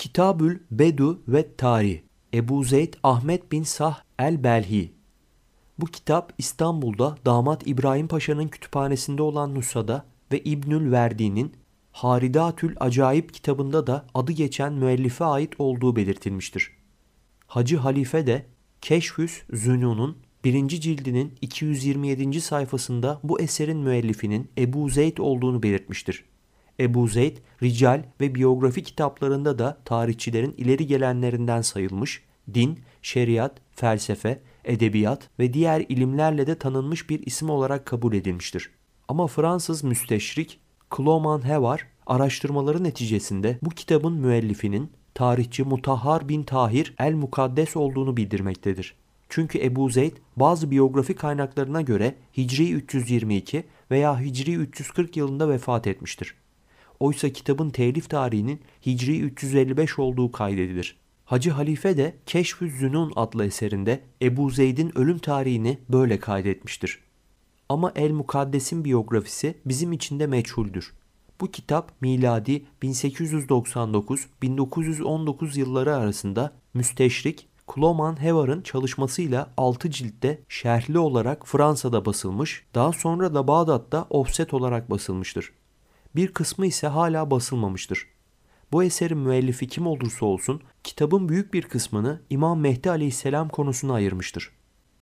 Kitabül Bedu ve Tarih Ebu Zeyd Ahmet bin Sah el-Belhi Bu kitap İstanbul'da damat İbrahim Paşa'nın kütüphanesinde olan Nusa'da ve İbnül Verdi'nin Haridatül Acayip kitabında da adı geçen müellife ait olduğu belirtilmiştir. Hacı Halife de Keşfüs Zünun'un birinci cildinin 227. sayfasında bu eserin müellifinin Ebu Zeyd olduğunu belirtmiştir. Ebu Zeyd, rical ve biyografi kitaplarında da tarihçilerin ileri gelenlerinden sayılmış, din, şeriat, felsefe, edebiyat ve diğer ilimlerle de tanınmış bir isim olarak kabul edilmiştir. Ama Fransız müsteşrik Cloman Hevar araştırmaları neticesinde bu kitabın müellifinin tarihçi Mutahhar bin Tahir el-Mukaddes olduğunu bildirmektedir. Çünkü Ebu Zeyd bazı biyografi kaynaklarına göre Hicri 322 veya Hicri 340 yılında vefat etmiştir. Oysa kitabın telif tarihinin Hicri 355 olduğu kaydedilir. Hacı Halife de Keşfü Zünun adlı eserinde Ebu Zeyd'in ölüm tarihini böyle kaydetmiştir. Ama El Mukaddes'in biyografisi bizim için de meçhuldür. Bu kitap miladi 1899-1919 yılları arasında müsteşrik Kloman Hevar'ın çalışmasıyla 6 ciltte şerhli olarak Fransa'da basılmış, daha sonra da Bağdat'ta offset olarak basılmıştır. Bir kısmı ise hala basılmamıştır. Bu eserin müellifi kim olursa olsun kitabın büyük bir kısmını İmam Mehdi Aleyhisselam konusuna ayırmıştır.